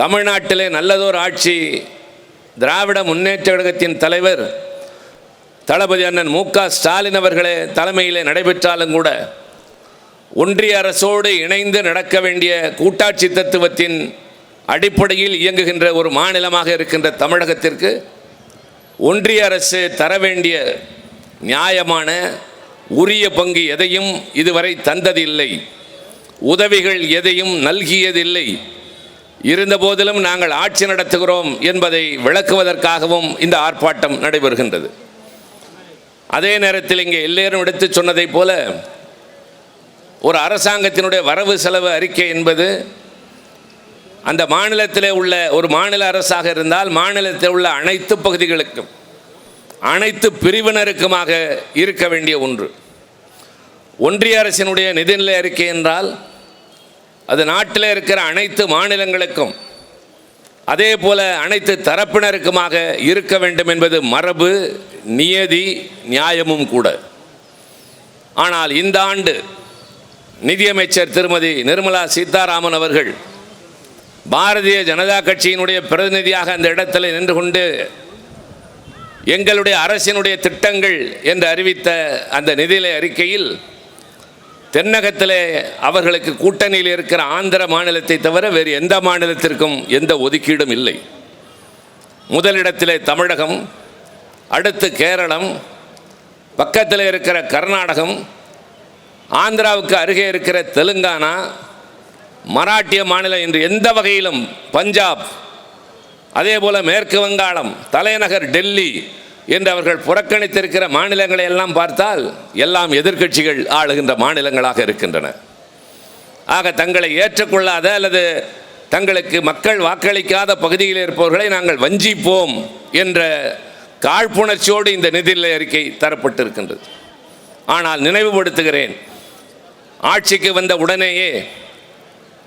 தமிழ்நாட்டிலே நல்லதோர் ஆட்சி. திராவிட முன்னேற்ற கழகத்தின் தலைவர் தளபதி அண்ணன் மு க ஸ்டாலின் அவர்களே தலைமையிலே நடைபெற்றாலும் கூட ஒன்றிய அரசோடு இணைந்து நடக்க வேண்டிய கூட்டாட்சி தத்துவத்தின் அடிப்படையில் இயங்குகின்ற ஒரு மாநிலமாக இருக்கின்ற தமிழகத்திற்கு ஒன்றிய அரசு தர வேண்டிய நியாயமான உரிய பங்கு எதையும் இதுவரை தந்ததில்லை. உதவிகள் எதையும் நல்கியதில்லை. இருந்த போதிலும் நாங்கள் ஆட்சி நடத்துகிறோம் என்பதை விளக்குவதற்காகவும் இந்த ஆர்ப்பாட்டம் நடைபெறுகின்றது. அதே நேரத்தில் இங்கே எல்லோரும் எடுத்து சொன்னதைப் போல ஒரு அரசாங்கத்தினுடைய வரவு செலவு அறிக்கை என்பது அந்த மாநிலத்திலே உள்ள ஒரு மாநில அரசாக இருந்தால் மாநிலத்தில் உள்ள அனைத்து பகுதிகளுக்கும் அனைத்து பிரிவினருக்குமாக இருக்க வேண்டிய ஒன்று. ஒன்றிய அரசினுடைய நிதிநிலை அறிக்கை என்றால் அது நாட்டில் இருக்கிற அனைத்து மாநிலங்களுக்கும் அதே போல அனைத்து தரப்பினருக்குமாக இருக்க வேண்டும் என்பது மரபு நியதி நியாயமும் கூட. ஆனால் இந்த ஆண்டு நிதியமைச்சர் திருமதி நிர்மலா சீதாராமன் அவர்கள் பாரதிய ஜனதா கட்சியினுடைய பிரதிநிதியாக அந்த இடத்தில் நின்று கொண்டு எங்களுடைய அரசினுடைய திட்டங்கள் என்று அறிவித்த அந்த நிதிநிலை அறிக்கையில் தென்னகத்திலே அவர்களுக்கு கூட்டணியில் இருக்கிற ஆந்திர மாநிலத்தை தவிர வேறு எந்த மாநிலத்திற்கும் எந்த ஒதுக்கீடும் இல்லை. முதலிடத்திலே தமிழகம் அடுத்து கேரளம் பக்கத்தில் இருக்கிற கர்நாடகம் ஆந்திராவுக்கு அருகே இருக்கிற தெலுங்கானா மராட்டிய மாநிலம் என்று எந்த வகையிலும் பஞ்சாப் அதே போல் மேற்கு வங்காளம் தலைநகர் டெல்லி என்று அவர்கள் புறக்கணித்திருக்கிற மாநிலங்களை எல்லாம் பார்த்தால் எல்லாம் எதிர்க்கட்சிகள் ஆளுகின்ற மாநிலங்களாக இருக்கின்றன. ஆக தங்களை ஏற்றுக்கொள்ளாத அல்லது தங்களுக்கு மக்கள் வாக்களிக்காத பகுதியில் இருப்பவர்களை நாங்கள் வஞ்சிப்போம் என்ற காழ்ப்புணர்ச்சியோடு இந்த நிதிநிலை அறிக்கை தரப்பட்டிருக்கின்றது. ஆனால் நினைவுபடுத்துகிறேன் ஆட்சிக்கு வந்த உடனேயே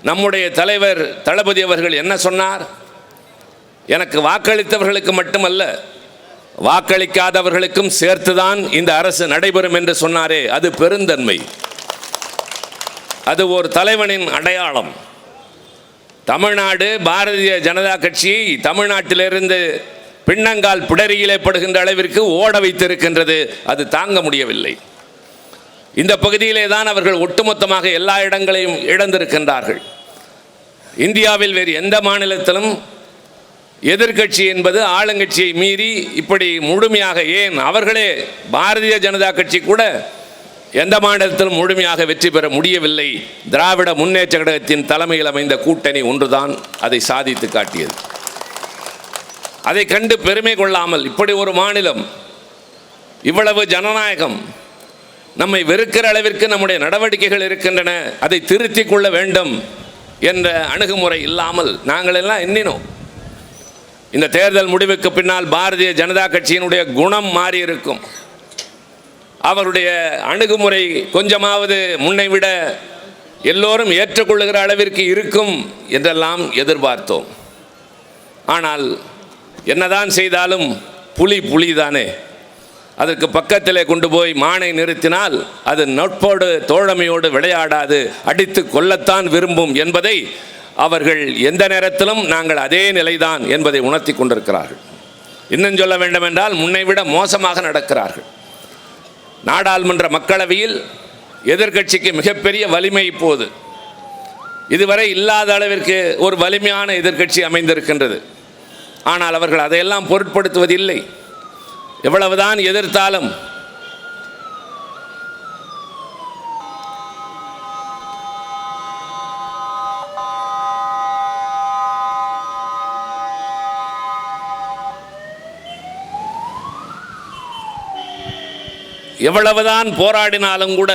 நம்முடைய தலைவர் தளபதி அவர்கள் என்ன சொன்னார்? எனக்கு வாக்களித்தவர்களுக்கு மட்டுமல்ல வாக்களிக்காதவர்களுக்கும் சேர்த்துதான் இந்த அரசு நடைபெறும் என்று சொன்னாரே. அது பெருந்தன்மை. அது ஒரு தலைவனின் அடையாளம். தமிழ்நாடு பாரதிய ஜனதா கட்சி தமிழ்நாட்டிலிருந்து பின்னங்கால் பிடரியிலே படுகின்ற அளவிற்கு ஓட வைத்திருக்கின்றது. அது தாங்க முடியவில்லை. இந்த பகுதியிலே தான் அவர்கள் ஒட்டுமொத்தமாக எல்லா இடங்களையும் இழந்திருக்கின்றார்கள். இந்தியாவில் வேறு எந்த மாநிலத்திலும் எதிர்க்கட்சி என்பது ஆளுங்கட்சியை மீறி இப்படி முழுமையாக ஏன் அவர்களே பாரதிய ஜனதா கட்சி கூட எந்த மாநிலத்திலும் முழுமையாக வெற்றி பெற முடியவில்லை? திராவிட முன்னேற்ற கழகத்தின் தலைமையில் அமைந்த கூட்டணி ஒன்றுதான் அதை சாதித்து காட்டியது. அதை கண்டு பெருமை கொள்ளாமல் இப்படி ஒரு மாநிலம் இவ்வளவு ஜனநாயகம் நம்மை வெறுக்கிற அளவிற்கு நம்முடைய நடவடிக்கைகள் இருக்கின்றன அதை திருத்திக் கொள்ள வேண்டும் என்ற அணுகுமுறை இல்லாமல் நாங்களெல்லாம் எண்ணினோம். இந்த தேர்தல் முடிவுக்கு பின்னால் பாரதிய ஜனதா கட்சியினுடைய குணம் மாறி இருக்கும். அவருடைய அணுகுமுறை கொஞ்சமாவது முன்னை விட எல்லோரும் ஏற்றுக்கொள்ளுகிற அளவிற்கு இருக்கும் என்றெல்லாம் எதிர்பார்த்தோம். ஆனால் என்னதான் செய்தாலும் புலி புலி தானே அதற்கு பக்கத்திலே கொண்டு போய் மானை நிறுத்தினால் அது நட்போடு தோழமையோடு விளையாடாது அடித்து கொல்லத்தான் விரும்பும் என்பதை அவர்கள் எந்த நேரத்திலும் நாங்கள் அதே நிலைதான் என்பதை உணர்த்தி கொண்டிருக்கிறார்கள். இன்னும் சொல்ல வேண்டுமென்றால் முன்னை விட மோசமாக நடக்கிறார்கள். நாடாளுமன்ற மக்களவையில் எதிர்க்கட்சிக்கு மிகப்பெரிய வலிமை இப்போது. இதுவரை இல்லாத அளவிற்கு ஒரு வலிமையான எதிர்க்கட்சி அமைந்திருக்கின்றது. ஆனால் அவர்கள் அதையெல்லாம் பொருட்படுத்துவதில்லை. எவ்வளவுதான் எதிர்த்தாலும் எவ்வளவுதான் போராடினாலும் கூட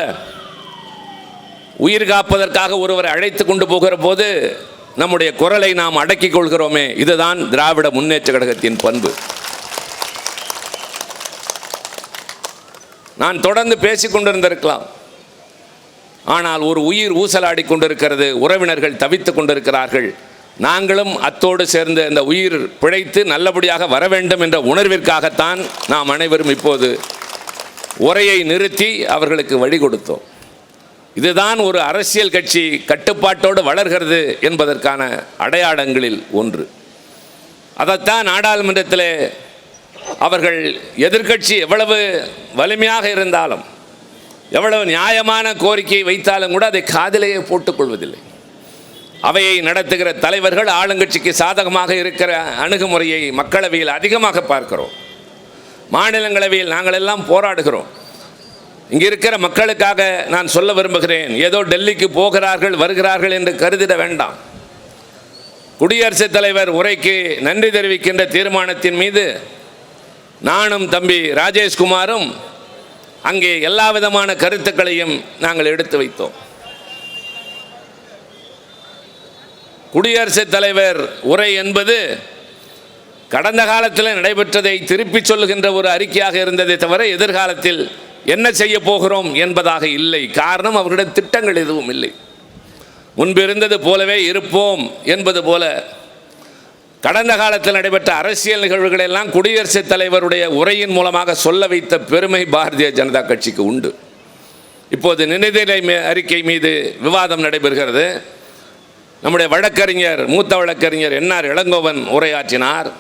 உயிர் காப்பதற்காக ஒருவரை அழைத்து கொண்டு போகிற போது நம்முடைய குரலை நாம் அடக்கிக் கொள்கிறோமே இதுதான் திராவிட முன்னேற்ற கழகத்தின் பண்பு. நான் தொடர்ந்து பேசிக் கொண்டிருந்திருக்கலாம். ஆனால் ஒரு உயிர் ஊசலாடி கொண்டிருக்கிறது உறவினர்கள் தவித்துக் கொண்டிருக்கிறார்கள். நாங்களும் அத்தோடு சேர்ந்து அந்த உயிர் பிழைத்து நல்லபடியாக வர வேண்டும் என்ற உணர்விற்காகத்தான் நாம் அனைவரும் இப்போது உரையை நிறுத்தி அவர்களுக்கு வழி கொடுத்தோம். இதுதான் ஒரு அரசியல் கட்சி கட்டுப்பாட்டோடு வளர்கிறது என்பதற்கான அடையாளங்களில் ஒன்று. அதைத்தான் நாடாளுமன்றத்தில் அவர்கள் எதிர்க்கட்சி எவ்வளவு வலிமையாக இருந்தாலும் எவ்வளவு நியாயமான கோரிக்கை வைத்தாலும் கூட அதை காதிலேயே போட்டுக்கொள்வதில்லை அவையை நடத்துகிற தலைவர்கள் ஆளுங்கட்சிக்கு சாதகமாக இருக்கிற அணுகுமுறையை மக்களவையில் அதிகமாக பார்க்கிறோம். மாநிலங்களவையில் நாங்கள் எல்லாம் போராடுகிறோம். இங்கே இருக்கிற மக்களுக்காக நான் சொல்ல விரும்புகிறேன். ஏதோ டெல்லிக்கு போகிறார்கள் வருகிறார்கள் என்று கருதிட வேண்டாம். குடியரசுத் தலைவர் உரைக்கு நன்றி தெரிவிக்கின்ற தீர்மானத்தின் மீது நானும் தம்பி ராஜேஷ்குமாரும் அங்கே எல்லா விதமான கருத்துக்களையும் நாங்கள் எடுத்து வைத்தோம். குடியரசுத் தலைவர் உரை என்பது கடந்த காலத்தில் நடைபெற்றதை திருப்பிச் சொல்லுகின்ற ஒரு அறிக்கையாக இருந்ததை தவிர எதிர்காலத்தில் என்ன செய்ய போகிறோம் என்பதாக இல்லை. காரணம் அவர்களிடம் திட்டங்கள் எதுவும் இல்லை. முன்பு இருந்தது போலவே இருப்போம் என்பது போல கடந்த காலத்தில் நடைபெற்ற அரசியல் நிகழ்வுகள் எல்லாம் குடியரசுத் தலைவருடைய உரையின் மூலமாக சொல்ல வைத்த பெருமை பாரதிய ஜனதா கட்சிக்கு உண்டு. இப்போது நினைதிலை அறிக்கை மீது விவாதம் நடைபெறுகிறது. நம்முடைய வழக்கறிஞர் மூத்த வழக்கறிஞர் என்ஆர் இளங்கோவன் உரையாற்றினார்.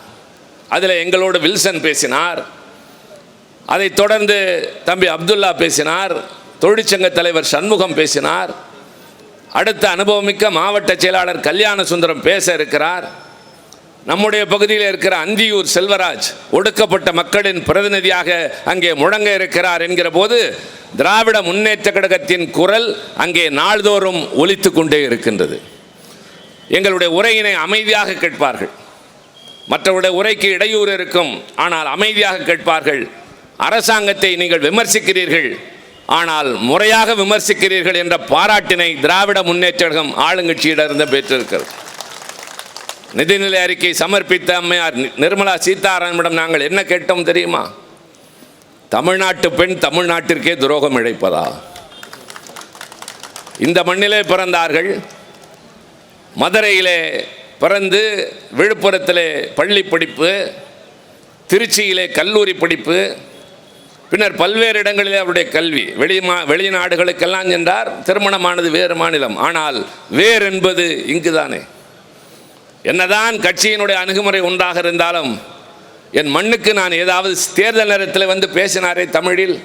அதில் எங்களோடு வில்சன் பேசினார். அதைத் தொடர்ந்து தம்பி அப்துல்லா பேசினார். தொழிற்சங்க தலைவர் சண்முகம் பேசினார். அடுத்த அனுபவமிக்க மாவட்ட செயலாளர் கல்யாண சுந்தரம் பேச இருக்கிறார். நம்முடைய பகுதியில் இருக்கிற அந்தியூர் செல்வராஜ் ஒடுக்கப்பட்ட மக்களின் பிரதிநிதியாக அங்கே முழங்க இருக்கிறார் என்கிற போது திராவிட முன்னேற்ற கழகத்தின் குரல் அங்கே நாள்தோறும் ஒலித்து கொண்டே இருக்கின்றது. எங்களுடைய உரையினை அமைதியாக கேட்பார்கள். மற்றவருடைய உரைக்கு இடையூறு இருக்கும். ஆனால் அமைதியாக கேட்பார்கள். அரசாங்கத்தை நீங்கள் விமர்சிக்கிறீர்கள். ஆனால் முறையாக விமர்சிக்கிறீர்கள் என்ற பாராட்டினை திராவிட முன்னேற்றகம் ஆளுங்கட்சியிடமிருந்து பெற்றிருக்கிறது. நிதிநிலை அறிக்கை சமர்ப்பித்த அம்மையார் நி- நிர்மலா சீதாராமனிடம் நாங்கள் என்ன கேட்டோம் தெரியுமா? தமிழ்நாட்டு பெண் தமிழ்நாட்டிற்கே துரோகம் இழைப்பதா? இந்த மண்ணிலே பிறந்தார்கள். மதுரையிலே பிறந்து விழுப்புரத்திலே பள்ளி படிப்பு திருச்சியிலே கல்லூரி படிப்பு பின்னர் பல்வேறு இடங்களிலே அவருடைய கல்வி. வெளி மா வெளிநாடுகளுக்கெல்லாம் சென்றார். திருமணமானது வேறு மாநிலம். ஆனால் வேறு என்பது இங்குதானே. என்னதான் கட்சியினுடைய அணுகுமுறை ஒன்றாக இருந்தாலும் என் மண்ணுக்கு நான் ஏதாவது தேர்தல் நேரத்தில் வந்து பேசினாரே தமிழில்.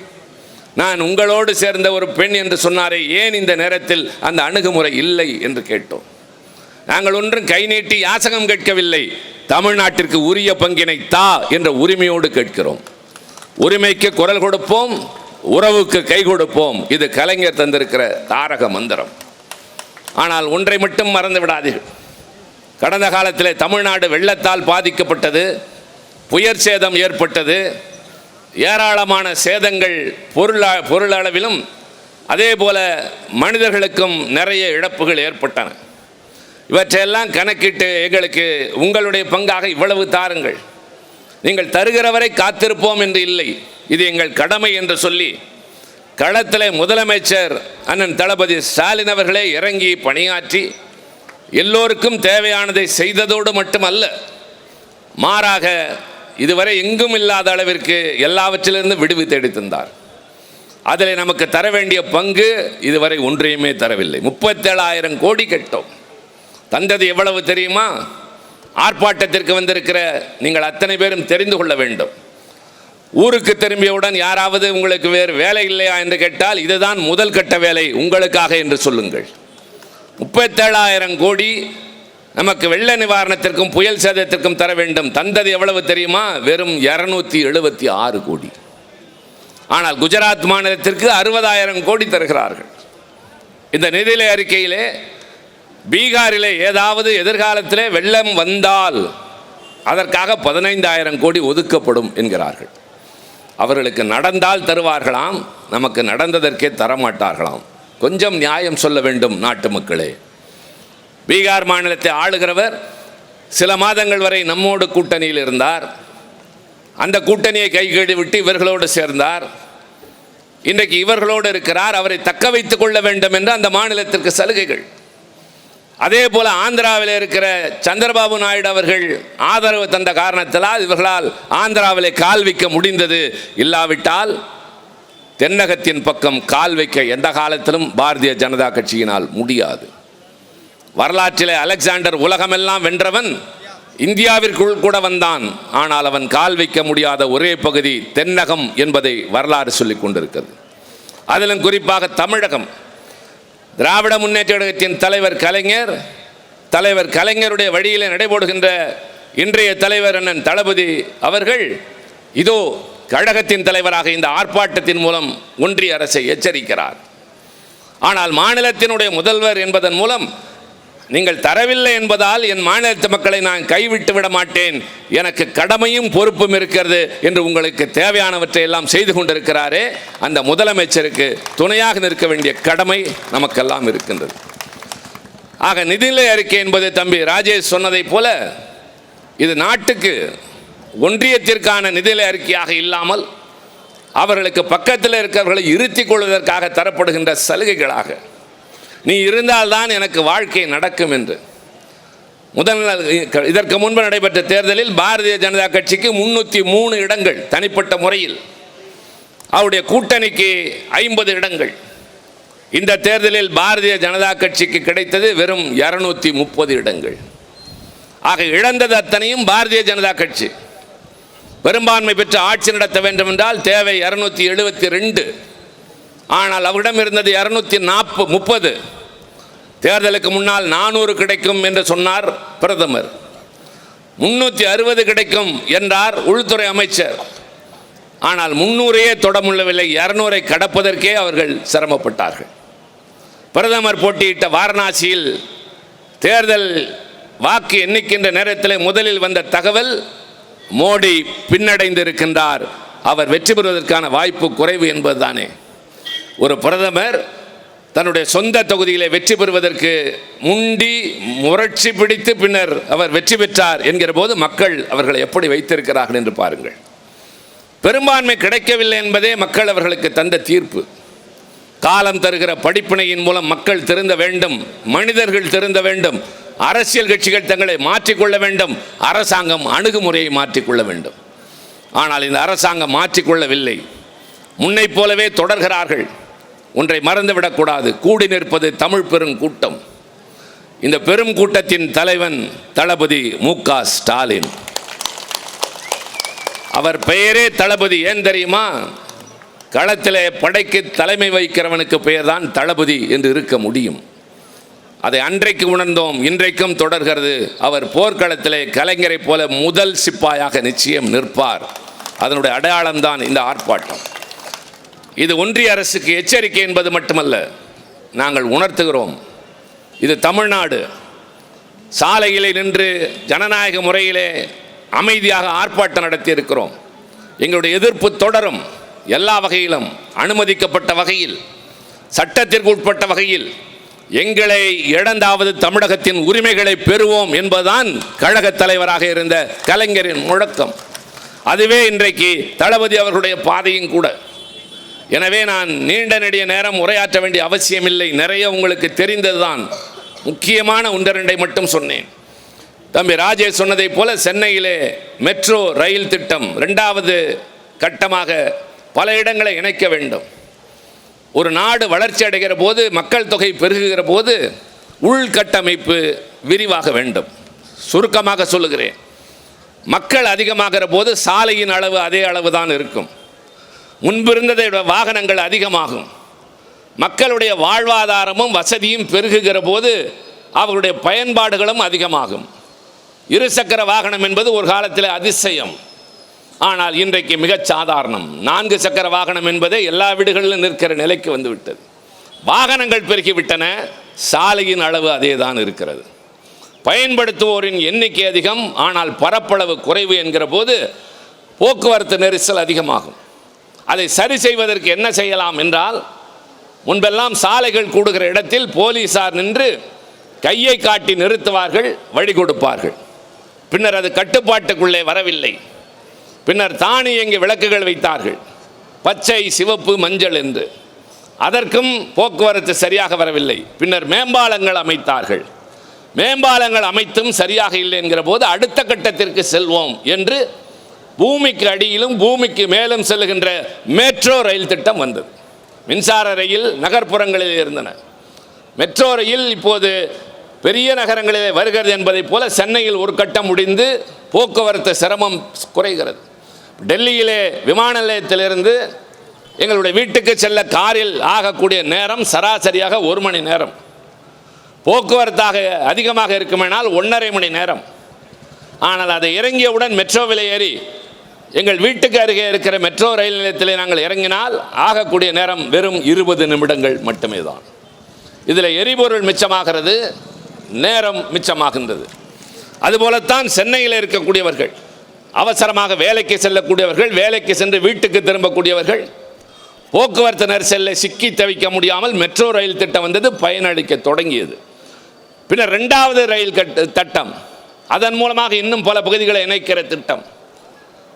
நான் உங்களோடு சேர்ந்த ஒரு பெண் என்று சொன்னாரே ஏன் இந்த நேரத்தில் அந்த அணுகுமுறை இல்லை என்று கேட்டோம். நாங்கள் ஒன்றும் கை நீட்டி யாசகம் கேட்கவில்லை. தமிழ்நாட்டிற்கு உரிய பங்கினை தா என்ற உரிமையோடு கேட்கிறோம். உரிமைக்கு குரல் கொடுப்போம் உறவுக்கு கை கொடுப்போம். இது கலைஞர் தந்திருக்கிற தாரக மந்திரம். ஆனால் ஒன்றை மட்டும் மறந்து விடாதீர்கள். கடந்த காலத்தில் தமிழ்நாடு வெள்ளத்தால் பாதிக்கப்பட்டது புயற் சேதம் ஏற்பட்டது ஏராளமான சேதங்கள் பொருளா பொருளளவிலும் அதே போல மனிதர்களுக்கும் நிறைய இழப்புகள் ஏற்பட்டன. இவற்றையெல்லாம் கணக்கிட்டு எங்களுக்கு உங்களுடைய பங்காக இவ்வளவு தாருங்கள். நீங்கள் தருகிறவரை காத்திருப்போம் என்று இல்லை. இது எங்கள் கடமை என்று சொல்லி களத்தில் முதலமைச்சர் அண்ணன் தளபதி ஸ்டாலின் அவர்களே இறங்கி பணியாற்றி எல்லோருக்கும் தேவையானதை செய்ததோடு மட்டுமல்ல மாறாக இதுவரை எங்கும் இல்லாத அளவிற்கு எல்லாவற்றிலிருந்து விடுவி தேடி தந்தார் அதில் நமக்கு தர வேண்டிய பங்கு இதுவரை ஒன்றையுமே தரவில்லை. முப்பத்தேழாயிரம் கோடி கட்டோம். தந்தது எவ்வளவு தெரியுமா? ஆர்ப்பாட்டத்திற்கு வந்திருக்கிற நீங்கள் அத்தனை பேரும் தெரிந்து கொள்ள வேண்டும். ஊருக்கு திரும்பியவுடன் யாராவது உங்களுக்கு வேறு வேலை இல்லையா என்று கேட்டால் இதுதான் முதல் கட்ட வேலை உங்களுக்காக என்று சொல்லுங்கள். முப்பத்தேழாயிரம் கோடி நமக்கு வெள்ள நிவாரணத்திற்கும் புயல் சேதத்திற்கும் தர வேண்டும். தந்தது எவ்வளவு தெரியுமா? வெறும் இரநூத்தி எழுபத்தி ஆறு கோடி. ஆனால் குஜராத் மாநிலத்திற்கு அறுபதாயிரம் கோடி தருகிறார்கள். இந்த நிதிநிலை அறிக்கையிலே பீகாரிலே ஏதாவது எதிர்காலத்திலே வெள்ளம் வந்தால் அதற்காக பதினைந்தாயிரம் கோடி ஒதுக்கப்படும் என்கிறார்கள். அவர்களுக்கு நடந்தால் தருவார்களாம் நமக்கு நடந்ததற்கே தரமாட்டார்களாம். கொஞ்சம் நியாயம் சொல்ல வேண்டும் நாட்டு மக்களே. பீகார் மாநிலத்தை ஆளுகிறவர் சில மாதங்கள் வரை நம்மோடு கூட்டணியில் இருந்தார். அந்த கூட்டணியை கைகேடி விட்டு இவர்களோடு சேர்ந்தார். இன்றைக்கு இவர்களோடு இருக்கிறார் அவரை தக்க வைத்துக் கொள்ள வேண்டும் என்று அந்த மாநிலத்திற்கு சலுகைகள். அதே போல ஆந்திராவில் இருக்கிற சந்திரபாபு நாயுடு அவர்கள் ஆதரவு தந்த காரணத்தினால் இவர்களால் ஆந்திராவில் கால் வைக்க முடிந்தது. இல்லாவிட்டால் தென்னகத்தின் பக்கம் கால் வைக்க எந்த காலத்திலும் பாரதிய ஜனதா கட்சியினால் முடியாது. வரலாற்றிலே அலெக்சாண்டர் உலகமெல்லாம் வென்றவன் இந்தியாவிற்குள் கூட வந்தான். ஆனால் அவன் கால் வைக்க முடியாத ஒரே பகுதி தென்னகம் என்பதை வரலாறு சொல்லிக் கொண்டிருக்கிறது. அதிலும் குறிப்பாக தமிழகம். திராவிட முன்னேற்ற கழகத்தின் தலைவர் கலைஞர் தலைவர் கலைஞருடைய வழியில் நடைபோடுகின்ற இன்றைய தலைவர் அண்ணன் தளபதி அவர்கள் இதோ கழகத்தின் தலைவராக இந்த ஆர்ப்பாட்டத்தின் மூலம் ஒன்றிய அரசை எச்சரிக்கிறார். ஆனால் மாநிலத்தினுடைய முதல்வர் என்பதன் மூலம் நீங்கள் தரவில்லை என்பதால் என் மாநிலத்து மக்களை நான் கைவிட்டு விட மாட்டேன். எனக்கு கடமையும் பொறுப்பும் இருக்கிறது என்று உங்களுக்கு தேவையானவற்றை எல்லாம் செய்து கொண்டிருக்கிறாரே. அந்த முதலமைச்சருக்கு துணையாக நிற்க வேண்டிய கடமை நமக்கெல்லாம் இருக்கின்றது. ஆக நிதிநிலை அறிக்கை என்பது தம்பி ராஜேஷ் சொன்னதைப் போல இது நாட்டுக்கு ஒன்றியத்திற்கான நிதிநிலை அறிக்கையாக இல்லாமல் அவர்களுக்கு பக்கத்தில் இருக்கிறவர்களை இருத்திக் கொள்வதற்காக தரப்படுகின்ற சலுகைகளாக நீ இருந்தால்தான் எனக்கு வாழ்க்கை நடக்கும் என்று. முதல் நாள் இதற்கு முன்பு நடைபெற்ற தேர்தலில் பாரதிய ஜனதா கட்சிக்கு முன்னூற்றி மூணு இடங்கள் தனிப்பட்ட முறையில். அவருடைய கூட்டணிக்கு ஐம்பது இடங்கள். இந்த தேர்தலில் பாரதிய ஜனதா கட்சிக்கு கிடைத்தது வெறும் இரநூத்தி முப்பது இடங்கள். ஆக இழந்தது அத்தனையும் பாரதிய ஜனதா கட்சி. பெரும்பான்மை பெற்று ஆட்சி நடத்த வேண்டும் என்றால் தேவை இரநூத்தி எழுபத்தி ரெண்டு. ஆனால் அவரிடம் இருந்தது இரநூத்தி நாற்பது முப்பது. தேர்தலுக்கு முன்னால் நானூறு கிடைக்கும் என்று சொன்னார் பிரதமர். முன்னூற்றி அறுபது கிடைக்கும் என்றார் உள்துறை அமைச்சர். ஆனால் முன்னூறையே தொட முடியவில்லை இரநூறை கடப்பதற்கே அவர்கள் சிரமப்பட்டார்கள். பிரதமர் போட்டியிட்ட வாரணாசியில் தேர்தல் வாக்கு எண்ணிக்கின்ற நேரத்தில் முதலில் வந்த தகவல் மோடி பின்னடைந்திருக்கின்றார். அவர் வெற்றி பெறுவதற்கான வாய்ப்பு குறைவு என்பதுதானே. ஒரு பிரதமர் தன்னுடைய சொந்த தொகுதியிலே வெற்றி பெறுவதற்கு முண்டி முரட்சி பிடித்து பின்னர் அவர் வெற்றி பெற்றார் என்கிற போது மக்கள் அவர்களை எப்படி வைத்திருக்கிறார்கள் என்று பாருங்கள். பெரும்பான்மை கிடைக்கவில்லை என்பதே மக்கள் அவர்களுக்கு தந்த தீர்ப்பு. காலம் தருகிற படிப்பினையின் மூலம் மக்கள் திருந்த வேண்டும் மனிதர்கள் திருந்த வேண்டும் அரசியல் கட்சிகள் தங்களை மாற்றிக்கொள்ள வேண்டும் அரசாங்கம் அணுகுமுறையை மாற்றிக்கொள்ள வேண்டும். ஆனால் இந்த அரசாங்கம் மாற்றிக்கொள்ளவில்லை. முன்னைப் போலவே தொடர்கிறார்கள். ஒன்றை மறந்துவிடக்கூடாது கூடி நிற்பது தமிழ் பெருங்கூட்டம் இந்த பெரும் கூட்டத்தின் தலைவன் தளபதி மு ஸ்டாலின். அவர் பெயரே தளபதி. ஏன் தெரியுமா? களத்திலே படைக்கு தலைமை வைக்கிறவனுக்கு பெயர்தான் தளபதி என்று இருக்க முடியும். அதை அன்றைக்கு உணர்ந்தோம் இன்றைக்கும் தொடர்கிறது. அவர் போர்க்களத்திலே கலைஞரை போல முதல் சிப்பாயாக நிச்சயம் நிற்பார். அதனுடைய அடையாளம்தான் இந்த ஆர்ப்பாட்டம். இது ஒன்றிய அரசுக்கு எச்சரிக்கை என்பது மட்டுமல்ல நாங்கள் உணர்த்துகிறோம். இது தமிழ்நாடு. சாலையிலே நின்று ஜனநாயக முறையிலே அமைதியாக ஆர்ப்பாட்டம் நடத்தி இருக்கிறோம் எங்களுடைய எதிர்ப்பு தொடரும். எல்லா வகையிலும் அனுமதிக்கப்பட்ட வகையில் சட்டத்திற்கு உட்பட்ட வகையில் எங்களை இழந்தாவது தமிழகத்தின் உரிமைகளை பெறுவோம் என்பதுதான் கழக தலைவராக இருந்த கலைஞரின் முழக்கம். அதுவே இன்றைக்கு தளபதி அவர்களுடைய பாதையும் கூட. எனவே நான் நீண்ட நெடிய நேரம் உரையாற்ற வேண்டிய அவசியமில்லை. நிறைய உங்களுக்கு தெரிந்ததுதான். முக்கியமான உண்டரண்டை மட்டும் சொன்னேன். தம்பி ராஜேஷ் சொன்னதைப் போல சென்னையிலே மெட்ரோ ரயில் திட்டம் ரெண்டாவது கட்டமாக பல இடங்களை இணைக்க வேண்டும். ஒரு நாடு வளர்ச்சி அடைகிற போது மக்கள் தொகை பெருகுகிற போது உள்கட்டமைப்பு விரிவாக வேண்டும். சுருக்கமாக சொல்லுகிறேன். மக்கள் அதிகமாகிற போது சாலையின் அளவு அதே அளவு தான் இருக்கும். முன்பிருந்ததை விட வாகனங்கள் அதிகமாகும். மக்களுடைய வாழ்வாதாரமும் வசதியும் பெருகுகிற போது அவர்களுடைய பயன்பாடுகளும் அதிகமாகும். இருசக்கர வாகனம் என்பது ஒரு காலத்தில் அதிசயம். ஆனால் இன்றைக்கு மிகச் சாதாரணம். நான்கு சக்கர வாகனம் என்பதே எல்லா வீடுகளிலும் நிற்கிற நிலைக்கு வந்துவிட்டது. வாகனங்கள் பெருகிவிட்டன. சாலையின் அளவு அதே தான் இருக்கிறது. பயன்படுத்துவோரின் எண்ணிக்கை அதிகம். ஆனால் பரப்பளவு குறைவு என்கிற போது போக்குவரத்து நெரிசல் அதிகமாகும். அதை சரி செய்வதற்கு என்ன செய்யலாம் என்றால் முன்பெல்லாம் சாலைகள் கூடுகிற இடத்தில் போலீசார் நின்று கையை காட்டி நிறுத்துவார்கள் வழி கொடுப்பார்கள். பின்னர் அது கட்டுப்பாட்டுக்குள்ளே வரவில்லை. பின்னர் தானியங்கி விளக்குகள் வைத்தார்கள். பச்சை சிவப்பு மஞ்சள் என்று. அதற்கும் போக்குவரத்து சரியாக வரவில்லை. பின்னர் மேம்பாலங்கள் அமைத்தார்கள். மேம்பாலங்கள் அமைத்தும் சரியாக இல்லை என்கிற போது அடுத்த கட்டத்திற்கு செல்வோம் என்று பூமிக்கு அடியிலும் பூமிக்கு மேலும் செல்லுகின்ற மெட்ரோ ரயில் திட்டம் வந்தது. மின்சார ரயில் நகர்ப்புறங்களில் இருந்தன. மெட்ரோ ரயில் இப்போது பெரிய நகரங்களிலே வருகிறது என்பதைப் போல சென்னையில் ஒரு கட்டம் முடிந்து போக்குவரத்து சிரமம் குறைகிறது. டெல்லியிலே விமான நிலையத்திலிருந்து எங்களுடைய வீட்டுக்கு செல்ல காரில் ஆகக்கூடிய நேரம் சராசரியாக ஒரு மணி நேரம். போக்குவரத்தாக அதிகமாக இருக்குமானால் ஒன்றரை மணி நேரம். ஆனால் அதை இறங்கியவுடன் மெட்ரோவில் ஏறி எங்கள் வீட்டுக்கு அருகே இருக்கிற மெட்ரோ ரயில் நிலையத்தில் நாங்கள் இறங்கினால் ஆகக்கூடிய நேரம் வெறும் இருபது நிமிடங்கள் மட்டுமே தான் இதில் எரிபொருள் மிச்சமாகிறது நேரம் மிச்சமாகின்றது. அதுபோலத்தான் சென்னையில் இருக்கக்கூடியவர்கள் அவசரமாக வேலைக்கு செல்லக்கூடியவர்கள் வேலைக்கு சென்று வீட்டுக்கு திரும்பக்கூடியவர்கள் போக்குவரத்து நெரிசலில் சிக்கி தவிக்க முடியாமல் மெட்ரோ ரயில் திட்டம் வந்தது பயனளிக்க தொடங்கியது. பின்னர் ரெண்டாவது ரயில் கட்டு திட்டம். அதன் மூலமாக இன்னும் பல பகுதிகளை இணைக்கிற திட்டம்.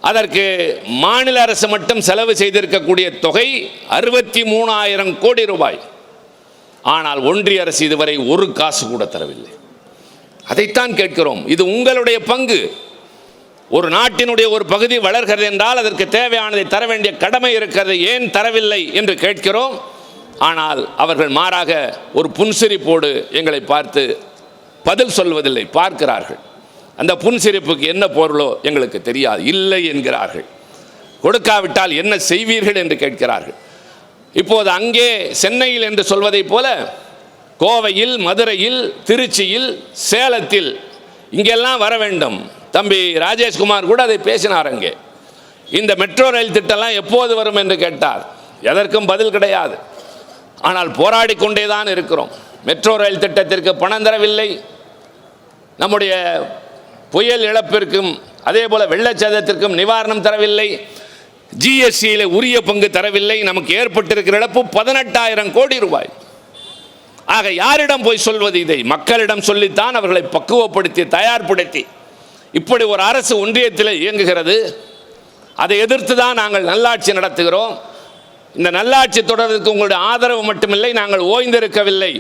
அதற்கு மாநில அரசு மட்டும் செலவு செய்திருக்கக்கூடிய தொகை அறுபத்தி மூணாயிரம் கோடி ரூபாய். ஆனால் ஒன்றிய அரசு இதுவரை ஒரு காசு கூட தரவில்லை. அதைத்தான் கேட்கிறோம். இது உங்களுடைய பங்கு. ஒரு நாட்டினுடைய ஒரு பகுதி வளர்கிறது என்றால் அதற்கு தேவையானதை தர வேண்டிய கடமை இருக்கிறது. ஏன் தரவில்லை என்று கேட்கிறோம். ஆனால் அவர்கள் மாறாக ஒரு புன்சிரிப்போடு எங்களை பார்த்து பதில் சொல்வதில்லை. பார்க்கிறார்கள். அந்த புன்சிரிப்புக்கு என்ன பொருளோ எங்களுக்கு தெரியாது. இல்லை என்கிறார்கள். கொடுக்காவிட்டால் என்ன செய்வீர்கள் என்று கேட்கிறார்கள். இப்போது அங்கே சென்னையில் என்று சொல்வதைப் போல கோவையில் மதுரையில் திருச்சியில் சேலத்தில் இங்கெல்லாம் வர வேண்டும். தம்பி ராஜேஷ்குமார் கூட அதை பேசினார் அங்கே. இந்த மெட்ரோ ரயில் திட்டம்லாம் எப்போது வரும் என்று கேட்டார். எதற்கும் பதில் கிடையாது. ஆனால் போராடி கொண்டே தான் இருக்கிறோம். மெட்ரோ ரயில் திட்டத்திற்கு பணம் தரவில்லை. நம்முடைய புயல் இழப்பிற்கும் அதே போல் வெள்ளச்சேதத்திற்கும் நிவாரணம் தரவில்லை. ஜிஎஸ்டியில் உரிய பங்கு தரவில்லை. நமக்கு ஏற்பட்டிருக்கிற இழப்பு பதினெட்டாயிரம் கோடி ரூபாய். ஆக யாரிடம் போய் சொல்வது இதை? மக்களிடம் சொல்லித்தான் அவர்களை பக்குவப்படுத்தி தயார்படுத்தி. இப்படி ஒரு அரசு ஒன்றியத்தில் இயங்குகிறது. அதை எதிர்த்து தான் நாங்கள் நல்லாட்சி நடத்துகிறோம். இந்த நல்லாட்சி தொடர்றதுக்கு உங்களுடைய ஆதரவு மட்டுமில்லை. நாங்கள் ஓய்ந்திருக்கவில்லை.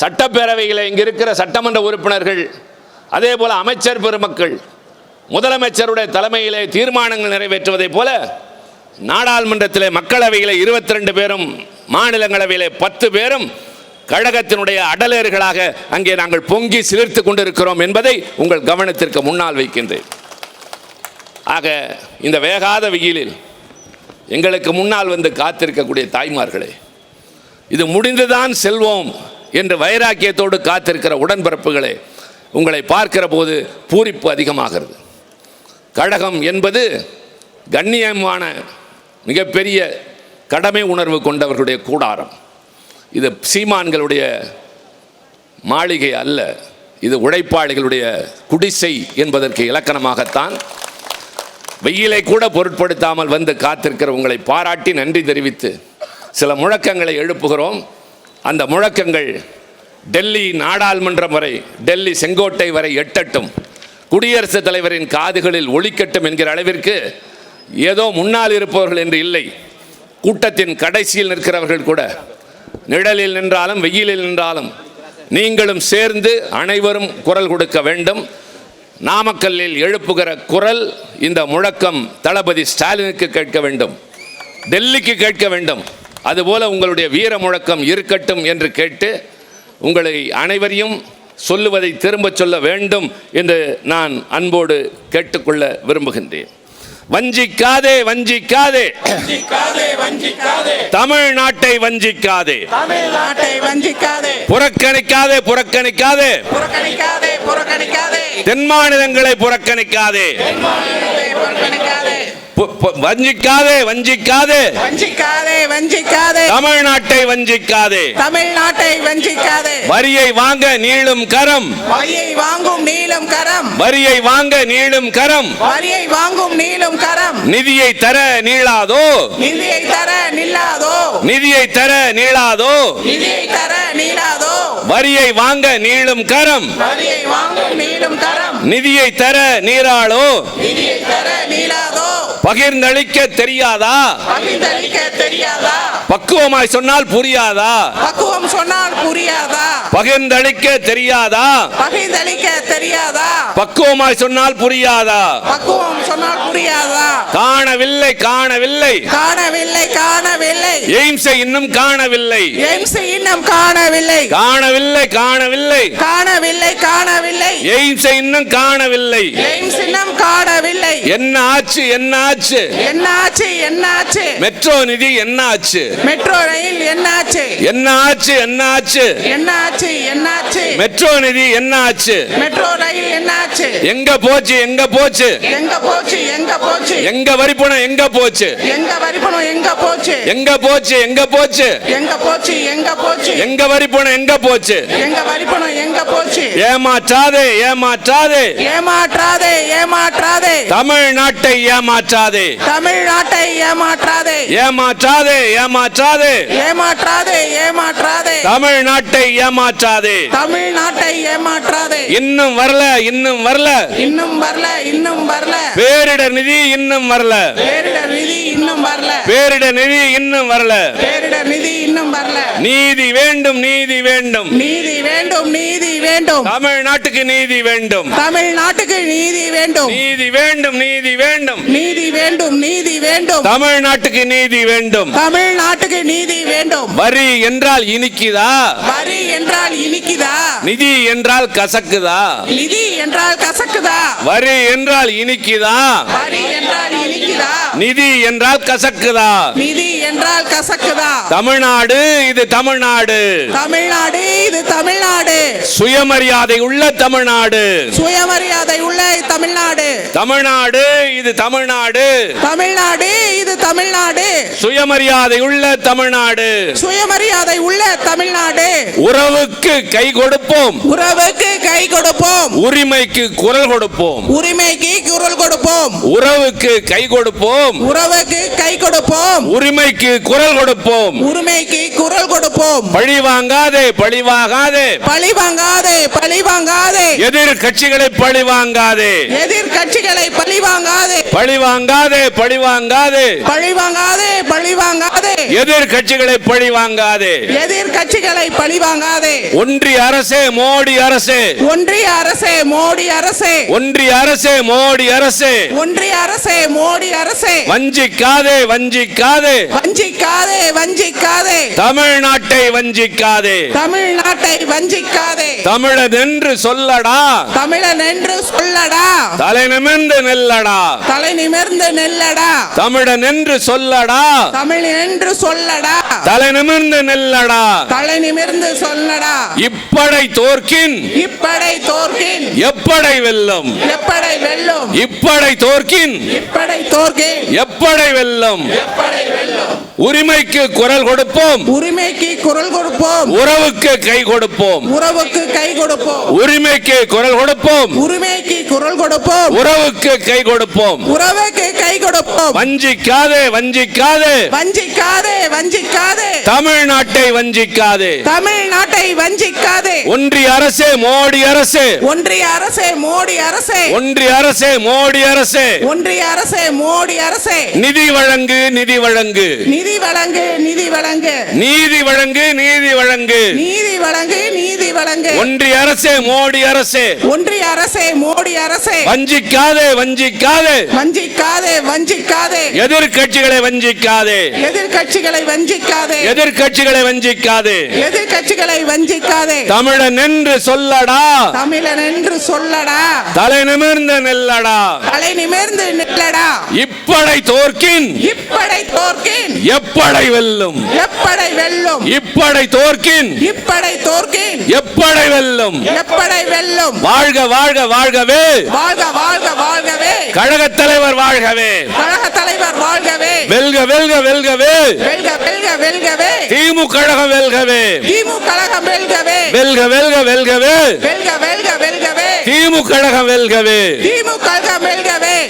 சட்டப்பேரவையில் இங்கே இருக்கிற சட்டமன்ற உறுப்பினர்கள் அதே போல் அமைச்சர் பெருமக்கள் முதலமைச்சருடைய தலைமையிலே தீர்மானங்கள் நிறைவேற்றுவதைப் போல நாடாளுமன்றத்திலே மக்களவையிலே இருபத்தி ரெண்டு பேரும் மாநிலங்களவையிலே பத்து பேரும் கழகத்தினுடைய அடலேறுகளாக அங்கே நாங்கள் பொங்கி சிலிர்த்து கொண்டிருக்கிறோம் என்பதை உங்கள் கவனத்திற்கு முன்னால் வைக்கின்றேன். ஆக இந்த வேகாத வெயிலில் எங்களுக்கு முன்னால் வந்து காத்திருக்கக்கூடிய தாய்மார்களே இது முடிந்துதான் செல்வோம் என்று வைராக்கியத்தோடு காத்திருக்கிற உடன்பிறப்புகளே உங்களை பார்க்கிற போது பூரிப்பு அதிகமாகிறது. கழகம் என்பது கண்ணியமான மிகப்பெரிய கடமை உணர்வு கொண்டவர்களுடைய கூடாரம். இது சீமான்களுடைய மாளிகை அல்ல இது உழைப்பாளிகளுடைய குடிசை என்பதற்கு இலக்கணமாகத்தான். வெயிலை கூட பொருட்படுத்தாமல் வந்து காத்திருக்கிற உங்களை பாராட்டி நன்றி தெரிவித்து சில முழக்கங்களை எழுப்புகிறோம். அந்த முழக்கங்கள் டெல்லி நாடாளுமன்றம் வரை டெல்லி செங்கோட்டை வரை எட்டட்டும். குடியரசுத் தலைவரின் காதுகளில் ஒழிக்கட்டும் என்கிற அளவிற்கு ஏதோ முன்னால் இருப்பவர்கள் என்று இல்லை. கூட்டத்தின் கடைசியில் நிற்கிறவர்கள் கூட நிழலில் நின்றாலும் வெயிலில் நின்றாலும் நீங்களும் சேர்ந்து அனைவரும் குரல் கொடுக்க வேண்டும். நாமக்கல்லில் எழுப்புகிற குரல் இந்த முழக்கம் தளபதி ஸ்டாலினுக்கு கேட்க வேண்டும். டெல்லிக்கு கேட்க வேண்டும். அதுபோல உங்களுடைய வீர முழக்கம் இருக்கட்டும் என்று கேட்டு உங்களை அனைவரையும் சொல்லுவதை திரும்பச் சொல்ல வேண்டும் என்று நான் அன்போடு கேட்டுக்கொள்ள விரும்புகின்றேன். வஞ்சிக்காதே வஞ்சிக்காதே. வஞ்சிக்காதே வஞ்சிக்காதே தமிழ்நாட்டை வஞ்சிக்காதே. தமிழ்நாட்டை வஞ்சிக்காதே புறக்கணிக்காதே புறக்கணிக்காதே. புறக்கணிக்காதே புறக்கணிக்காதே. தென் மாநிலங்களை புறக்கணிக்காதே. வஞ்சிக்காதே வஞ்சிக்காதே. வஞ்சிக்காதே வஞ்சிக்காதே. தமிழ்நாட்டை வஞ்சிக்காதே. தமிழ்நாட்டை வஞ்சிக்காதே. வரியை வாங்க நீளும் கரம். வரியை வாங்கும் நீளும் கரம். வரியை வாங்க நீளும் கரம். வரியை வாங்கும் நீளும் கரம். நிதியை தர நீளாதோ? நிதியை தர நில்லாதோ நிதியை தர நீளாதோ? நிதியை தர நீளாதோ? வரியை வாங்க நீளும் கரம். வரியை வாங்கும் நீளும் கரம். நிதியை தர நீராளோ? நிதியை தர நீளாதோ? பகிர்ந்தளிக்க தெரியாதா? தெரியாதா? பக்குவமாய் சொன்னால் புரியாதா? பக்குவம் சொன்னால் புரியாதா? பகிர்ந்தளிக்க தெரியாதா? பகிர்ந்தளிக்க தெரியாதா? பக்குவமாய் சொன்னால் புரியாதா? பக்குவம் சொன்னால் புரியாதா? காணவில்லை காணவில்லை. காணவில்லை காணவில்லை. எய்ம்ஸை இன்னும் காணவில்லை. எய்ம்ஸ் இன்னும் காணவில்லை. காணவில்லை காணவில்லை. காணவில்லை காணவில்லை. எய்ம்ஸை இன்னும் காணவில்லை. எய்ம்ஸ் இன்னும் காணவில்லை. என்ன ஆச்சு என்ன ஆச்சு? என்னாச்சு என்னாச்சு மெட்ரோ நிதி என்ன ஆச்சு? மெட்ரோ ரயில் என்னாச்சு என்ன ஆச்சு என்ன ஆச்சு? என்னாச்சு என்னாச்சு மெட்ரோ நிதி என்ன ஆச்சு? மெட்ரோ ரயில் என்னாச்சு எங்க போச்சு எங்க போச்சு? எங்க போச்சு எங்க போச்சு? எங்க வரி பணம் எங்க போச்சு? எங்க வரி பணம் எங்க போச்சு? எங்க போச்சு எங்க போச்சு? எங்க போச்சு எங்க போச்சு? எங்க வரி பணம் எங்க போச்சு? எங்க வரி பணம் எங்க போச்சு? ஏமாற்றாதே ஏமாற்றாதே. ஏமாற்றாதே ஏமாற்றாதே. தமிழ்நாட்டை ஏமாற்றாதே. தமிழ்நாட்டை ஏமாற்றாதே. ஏமாற்றாதே ஏமாற்றாதே. ஏமாற்றாதே ஏமாற்றாதே. தமிழ்நாட்டை ஏமாற்றாதே. தமிழ்நாட்டை ஏமாற்றாதே. இன்னும் வரல இன்னும் வரல. இன்னும் வரல இன்னும் வரல. பேரிடர் நிதி இன்னும் வரல. பேரிடர் நிதி இன்னும் வரல. பேரிடர் நிதி இன்னும் வரல. பேரிடர் நிதி இன்னும் வரல. நீதி வேண்டும் நீதி வேண்டும். நீதி வேண்டும் நீதி வேண்டும். தமிழ்நாட்டுக்கு நீதி வேண்டும். தமிழ்நாட்டுக்கு நீதி வேண்டும். நீதி வேண்டும் நீதி வேண்டும். நீதி வேண்டும் நீதி வேண்டும். தமிழ்நாட்டுக்கு நீதி வேண்டும். தமிழ்நாட்டுக்கு நீதி வேண்டும். வரி என்றால் இனிக்குதா? வரி என்றால் இனிக்குதா? நிதி என்றால் கசக்குதா? நிதி என்றால் கசக்குதா? வரி என்றால் இனிக்குதா? வரி என்றால் இனிக்குதா? நிதி என்றால் கசக்குதா? நிதி என்றால் கசக்குதா? தமிழ்நாடு இது தமிழ்நாடு. தமிழ்நாடு இது தமிழ்நாடு. சுயமரியாதை உள்ள தமிழ்நாடு. சுயமரியாதை உள்ள தமிழ்நாடு. தமிழ்நாடு இது தமிழ்நாடு. தமிழ்நாடு இது தமிழ்நாடு. சுயமரியாதை உள்ள தமிழ்நாடு. சுயமரியாதை உள்ள தமிழ்நாடு. உறவுக்கு கை கொடுப்போம். உறவுக்கு கை கொடுப்போம். உரிமைக்கு குரல் கொடுப்போம். உரிமைக்கு குரல் கொடுப்போம். உறவுக்கு கை கொடுப்போம். உறவுக்கு கை கொடுப்போம். உரிமைக்கு குரல் கொடுப்போம். உரிமைக்கு குரல் கொடுப்போம். பழி வாங்காதே பழி வாங்காதே. பழி வாங்காதே பழி வாங்காதே. எதிர் கட்சிகளை பழி வாங்காதே. எதிர்கட்சிகளை பழி வாங்காதே. பழி வாங்காதே பழி வாங்காதே. பழி வாங்காதே பழி வாங்காதே. எதிர் கட்சிகளை பழி வாங்காதே. எதிர்கட்சிகளை பழி வாங்காதே. ஒன்றிய அரசே மோடி அரசே. ஒன்றிய அரசே மோடி அரசே. ஒன்றிய அரசே மோடி அரசே. ஒன்றிய அரசே மோடி அரசே. வஞ்சிக்காதே வஞ்சிக்காதே. வஞ்சிக்காதே வஞ்சிக்காதே. தமிழ்நாட்டை வஞ்சிக்காதே. தமிழ்நாட்டை வஞ்சிக்காதே. தமிழன் என்று சொல்லடா. தமிழன் என்று சொல்லடா. தலை நிமிர்ந்து நெல்லடா. தலை நிமிர்ந்து நெல்லடா. தமிழன் என்று சொல்லடா. தமிழ் என்று சொல்லடா. தலை நிமிர்ந்து நெல்லடா. தலை நிமிர்ந்து சொல்லடா. இப்படை தோற்கின். இப்படை தோற்கின். எப்படை வெல்லும். எப்படை வெல்லும். இப்படை தோற்கின். இப்படை தோற்கின். எப்படை வெல்லும். எப்படை வெல்லும். உரிமைக்கு குரல் கொடுப்போம். உரிமைக்கு குரல் கொடுப்போம். உறவுக்கு கை கொடுப்போம். உறவுக்கு கை கொடுப்போம். உரிமைக்கு குரல் கொடுப்போம். உரிமைக்கு குரல் கொடுப்போம். உறவுக்கு கை கொடுப்போம். உறவுக்கு கை கொடுப்போம். வஞ்சிக்காதே வஞ்சிக்காதே. வஞ்சிக்காதே வஞ்சிக்காதே. தமிழ்நாட்டை வஞ்சிக்காதே. தமிழ்நாட்டை வஞ்சிக்காதே. ஒன்றிய அரசே மோடி அரசே. ஒன்றிய அரசே மோடி அரசே. ஒன்றிய அரசே மோடி அரசே. ஒன்றிய அரசே மோடி அரசே. நிதி வழங்கு நிதி வழங்கு. நிதி வழங்கு நிதி வழங்கு. நீதி வழங்கு நீதி வழங்கு. நீதி வழங்கு நீதி வழங்கு. ஒன்றிய அரசே மோடி அரசே. ஒன்றிய அரசே மோடி அரசே. வஞ்சிக்காதே வஞ்சிக்காதே. வஞ்சிக்காதே. வஞ்சிக்காதே. எதிர்கட்சிகளை வஞ்சிக்காதே. எதிர்கட்சிகளை வஞ்சிக்காதே. எதிர்கட்சிகளை வஞ்சிக்காதே. எதிர்கட்சிகளை வஞ்சிக்காதே. தமிழன் என்று சொல்லடா. தமிழன் என்று சொல்லடா. தலை நிமிர்ந்த நெல்லடா. தலை நிமிர்ந்து நில்லடா. இப்படை தோற்கின். இப்படை தோற்கின். எப்படை வெல்லும். எப்படை வெல்லும். இப்படை தோற்கின். இப்படை தோற்கின். எப்படை வெல்லும். எப்படை வெல்லும். வாழ்க வாழ்க வாழ்கவே. வாழ்க வாழ்க வாழ்கவே. கழகத் தலைவர் வாழ்கவே கழக தலைவர் வாழ்கவே. வெல்க வெல்க வெல்கவே. வெல்க வெல்க வெல்கவே. திமுக கழகம் வெல்கவே. திமுக கழகம் வெல்கவே. வெல்க வெல்க வெல்கவே. வெல்க வெல்க வெல்கவே. திமுக கழகம் வெல்கவே. திமுக கழகம் வெல்கவே.